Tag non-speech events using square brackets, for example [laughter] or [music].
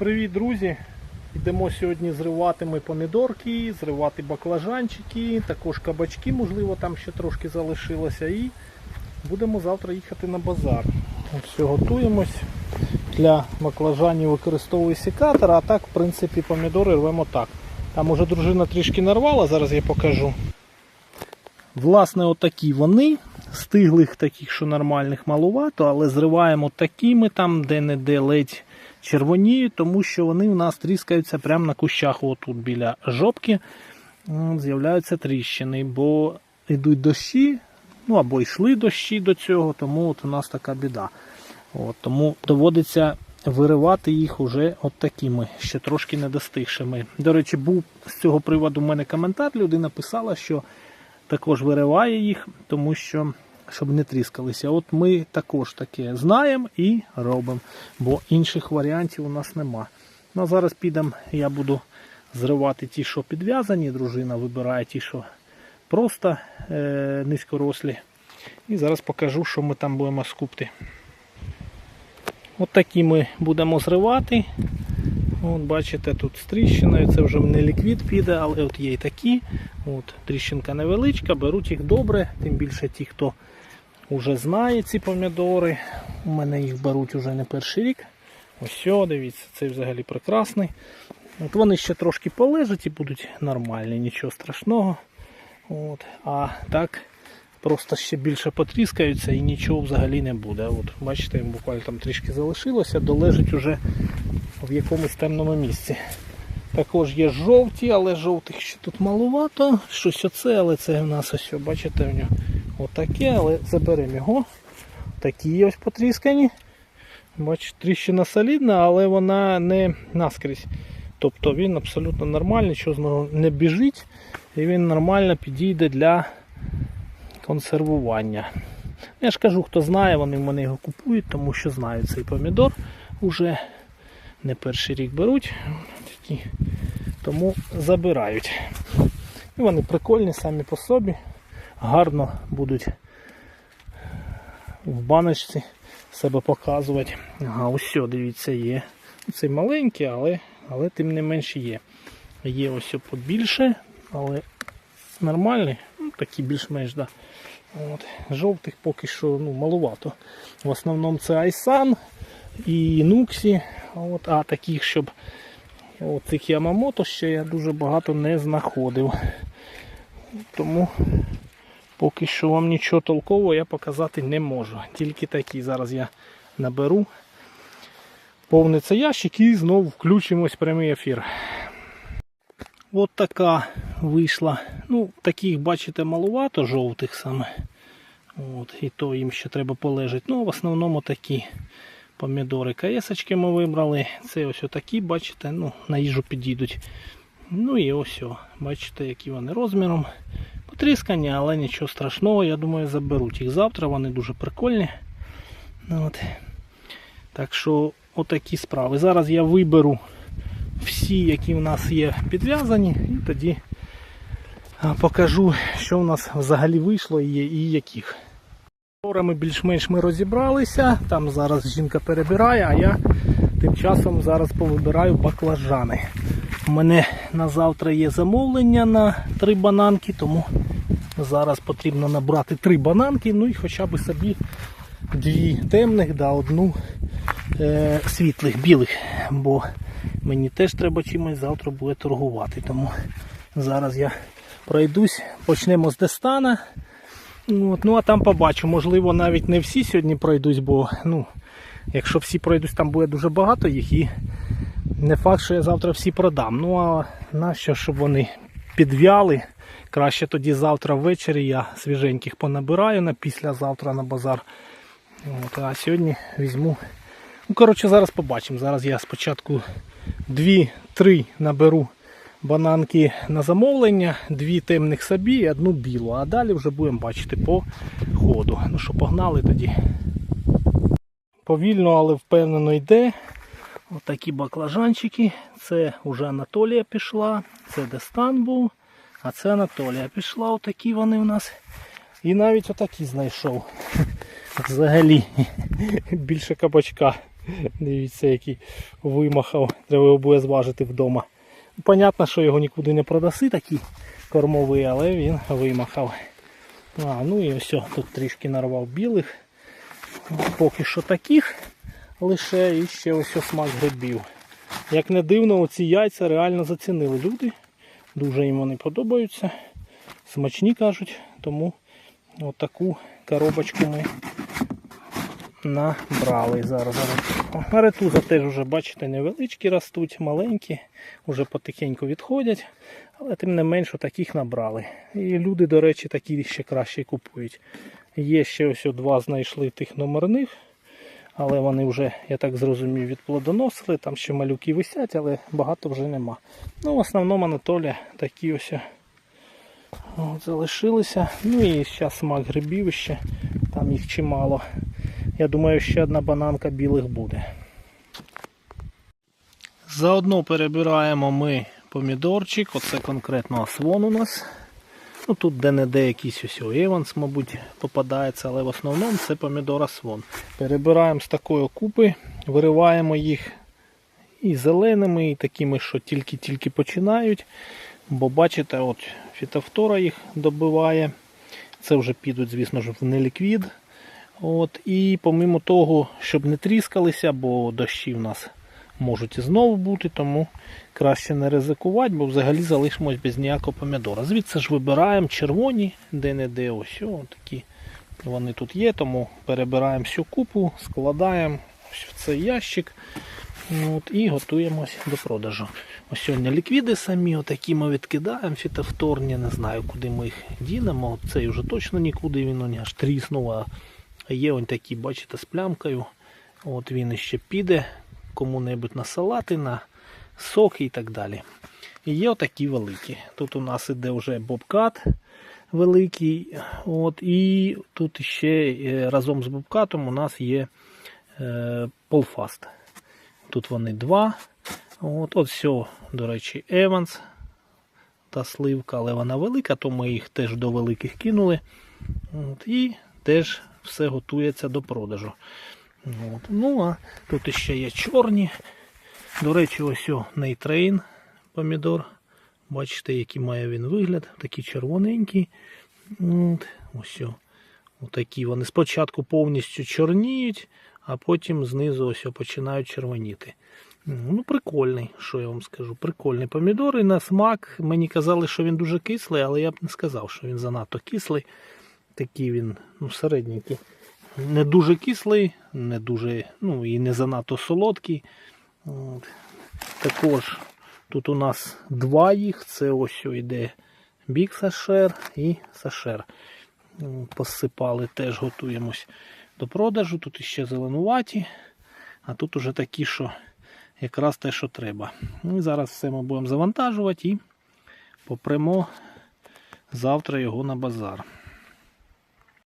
привіт, друзі! Йдемо сьогодні зривати ми помідорки, зривати баклажанчики, також кабачки, можливо, там ще трошки залишилося. І будемо завтра їхати на базар. Все, готуємось. Для баклажанів використовую секатор, а так, в принципі, помідори рвемо так. Там уже дружина трішки нарвала, зараз я покажу. Власне, отакі вони. Стиглих таких, що нормальних малувато, але зриваємо такими там, де-не-де ледь червоніють, тому що вони у нас тріскаються прямо на кущах, отут біля жопки. З'являються тріщини, бо йдуть дощі, ну або йшли дощі до цього, тому от у нас така біда. От, тому доводиться виривати їх уже от такими, ще трошки недостигшими. До речі, був з цього приводу у мене коментар. Людина писала, що також вириває їх, тому що щоб не тріскалися. От ми також таке знаємо і робимо, бо інших варіантів у нас нема. Ну а зараз підемо, я буду зривати ті, що підв'язані. Дружина вибирає ті, що просто е- низькорослі. І зараз покажу, що ми там будемо скупти. От такі ми будемо зривати. От бачите, тут з тріщиною, це вже не ліквід піде, але от є і такі. От, тріщинка невеличка, беруть їх добре, тим більше ті, хто вже знає ці помідори. У мене їх беруть уже не перший рік. Ось, дивіться, цей взагалі прекрасний. От Вони ще трошки полежать і будуть нормальні, нічого страшного. От. А так просто ще більше потріскаються і нічого взагалі не буде. От, бачите, буквально там трішки залишилося, долежить уже в якомусь темному місці. Також є жовті, але жовтих ще тут малувато. Щось оце, але це в нас ось, бачите, в нього отаке, але заберемо його. Такі ось потріскані. Бачите, тріщина солідна, але вона не наскрізь. Тобто він абсолютно нормальний, що з нього не біжить, і він нормально підійде для консервування. Я ж кажу, хто знає, вони в мене його купують, тому що знають цей помідор уже не перший рік беруть. Тому забирають. І вони прикольні самі по собі, гарно будуть в баночці себе показувати. Ага, ось дивіться, є. Цей маленький, але, але тим не менше є. Є ось побільше, але нормальний, ну, такі більш-менш, да. От. Жовтих поки що ну, малувато. В основному це Айсан і Нуксі. От, а таких, щоб от Ямамото ще я дуже багато не знаходив. Тому поки що вам нічого толкового я показати не можу. Тільки такі. Зараз я наберу. Повниться ящик і знову включимось в прямий ефір. От така вийшла. Ну, таких, бачите, малувато жовтих саме. От, і то їм ще треба полежати. Ну, в основному такі помідори каєсочки ми вибрали. Це ось отакі, бачите, ну, на їжу підійдуть. Ну і ось, о, бачите, які вони розміром. Потріскані, але нічого страшного, я думаю, заберуть їх завтра, вони дуже прикольні. Ну, От. Так що, отакі справи. Зараз я виберу всі, які в нас є підв'язані, і тоді покажу, що в нас взагалі вийшло і, і яких. Ми більш-менш ми розібралися, там зараз жінка перебирає, а я тим часом зараз повибираю баклажани. У мене на завтра є замовлення на три бананки, тому зараз потрібно набрати три бананки, ну і хоча б собі дві темних да одну е, світлих, білих. Бо мені теж треба чимось завтра буде торгувати. Тому зараз я пройдусь, почнемо з Дестана. Ну, От, ну а там побачу. Можливо, навіть не всі сьогодні пройдусь, бо ну, якщо всі пройдусь, там буде дуже багато їх і не факт, що я завтра всі продам. Ну а нащо, щоб вони підв'яли? Краще тоді завтра ввечері я свіженьких понабираю на післязавтра на базар. От, а сьогодні візьму. Ну, коротше, зараз побачимо. Зараз я спочатку 2-3 наберу бананки на замовлення, дві темних собі і одну білу. А далі вже будемо бачити по ходу. Ну що, погнали тоді. Повільно, але впевнено йде. Отакі баклажанчики. Це вже Анатолія пішла, це Дестан був, а це Анатолія пішла. Отакі вони у нас. І навіть отакі знайшов. [laughs] Взагалі [laughs] більше кабачка. Дивіться, який вимахав. Треба його буде зважити вдома. Понятно, що його нікуди не продаси, такий кормовий, але він вимахав. А, ну і ось тут трішки нарвав білих. Поки що таких лише і ще ось смак грибів. Як не дивно, оці яйця реально зацінили люди. Дуже їм вони подобаються. Смачні кажуть, тому отаку коробочку ми набрали зараз. Аретуза теж вже, бачите, невеличкі ростуть, маленькі, вже потихеньку відходять, але тим не менше таких набрали. І люди, до речі, такі ще краще купують. Є ще ось два знайшли тих номерних, але вони вже, я так зрозумів, відплодоносили. Там ще малюки висять, але багато вже нема. Ну, в основному Анатолія такі ось. От, залишилися. Ну і зараз смак грибів ще, там їх чимало. Я думаю, ще одна бананка білих буде. Заодно перебираємо ми помідорчик, оце конкретно асвон у нас. Ну Тут де-не-де якийсь ось Еванс, мабуть, попадається, але в основному це помідор асвон. Перебираємо з такої купи, вириваємо їх і зеленими, і такими, що тільки-тільки починають. Бо бачите, от фітофтора їх добиває. Це вже підуть, звісно ж, в неліквід. От, і помимо того, щоб не тріскалися, бо дощі в нас можуть і знову бути, тому краще не ризикувати, бо взагалі залишимось без ніякого помідора. Звідси ж вибираємо червоні, де-не-де, ось такі вони тут є, тому перебираємо всю купу, складаємо в цей ящик. От, і готуємось до продажу. Ось сьогодні ліквіди самі, отакі ми відкидаємо, фітофторні, не знаю, куди ми їх дінемо. Цей вже точно нікуди, він он аж тріснув. А є ось такі, бачите, з плямкою. От Він іще піде кому-небудь на салати, на соки і так далі. І є отакі великі. Тут у нас іде вже бобкат великий. От, І тут ще е, разом з бобкатом у нас є е, полфаст. Тут вони два. От, от все, до речі, Еванс та сливка, але вона велика, то ми їх теж до великих кинули. От, і теж все готується до продажу. От. Ну, а тут ще є чорні. До речі, ось нейтрейн помідор. Бачите, який має він вигляд, такий червоненький. От, ось о. Отакі вони спочатку повністю чорніють, а потім знизу ось починають червоніти. Ну, прикольний, що я вам скажу. Прикольний помідор. І на смак мені казали, що він дуже кислий, але я б не сказав, що він занадто кислий. Такий він ну, середненький. Не дуже кислий, не дуже, ну і не занадто солодкий. От. Також тут у нас два їх. Це ось йде бік сашер і сашер. Посипали, теж готуємось до продажу. Тут іще зеленуваті, а тут уже такі, що якраз те, що треба. Ну, і зараз все ми будемо завантажувати і попремо завтра його на базар.